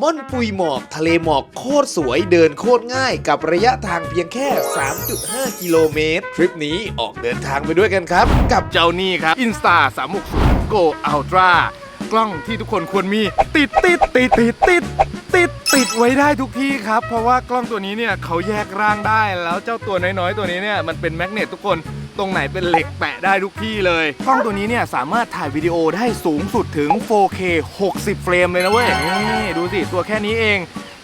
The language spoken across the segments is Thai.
ม่อนปุยหมอกทะเลหมอกโคตรสวยเดินโคตรง่ายกับระยะทางเพียงแค่ 3.5 กิโลเมตร ทริปนี้ออกเดินทางไปด้วยกันครับ กับเจ้านี่ครับ Insta 360 Go Ultra กล้องที่ทุกคนควรมีติดติดติดติดติดติดติดไว้ได้ทุกที่ครับ เพราะว่ากล้องตัวนี้เนี่ยเขาแยกร่างได้แล้วเจ้าตัวน้อยๆ ตัวนี้เนี่ยมันเป็นแมกเนตทุกคน ตรงไหนเป็นเหล็กแปะได้ทุกที่เลยกล้องตัวนี้เนี่ยสามารถถ่ายวิดีโอได้สูงสุดถึง 4K 60 เฟรมเลยนะเว้ยนี่ดูสิ ตัวแค่นี้เอง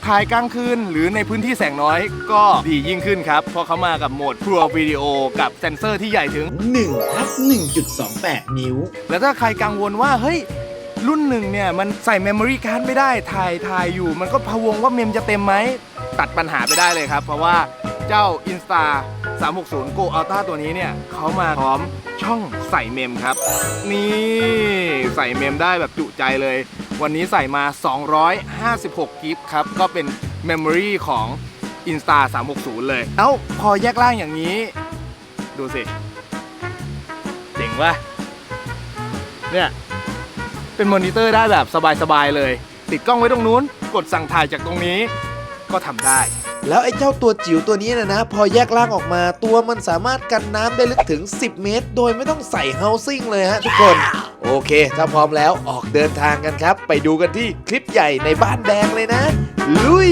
ถ่ายกลางคืนหรือในพื้นที่แสงน้อยก็ดียิ่งขึ้นครับ เพราะเขามากับโหมด Pro Video กับเซนเซอร์ที่ใหญ่ถึง1ทับ1.28 นิ้ว แล้วถ้าใครกังวลว่าเฮ้ยรุ่นหนึ่งเนี่ยมันใส่เมมโมรี่การ์ดไม่ได้ถ่ายถ่ายอยู่ มันก็พะวงว่าเมมจะเต็มไหม ตัดปัญหาไปได้เลยครับ เพราะว่า เจ้า Insta 360 Go Ultra ตัวนี้เนี่ยเขามาพร้อมช่องใส่เมมครับ นี่ใส่เมมได้แบบจุใจเลย วันนี้ใส่มา 256 กิกครับ ก็เป็นเมมโมรีของ Insta 360 เลยแล้วพอแยกล่างอย่างนี้ ดูสิ เจ๋งวะเนี่ยเป็นมอนิเตอร์ได้แบบสบายๆเลย ติดกล้องไว้ตรงนู้น กดสั่งถ่ายจากตรงนี้ก็ทำได้ แล้วไอ้เจ้าตัวจิ๋วตัวนี้นะนะ พอแยกล่างออกมาตัวมันสามารถกันน้ำได้ลึกถึง 10 เมตร โดยไม่ต้องใส่เฮาซิ่งเลยฮะทุกคน โอเค ถ้าพร้อมแล้วออกเดินทางกันครับ ไปดูกันที่คลิปใหญ่ในบ้านแดงเลยนะ ลุย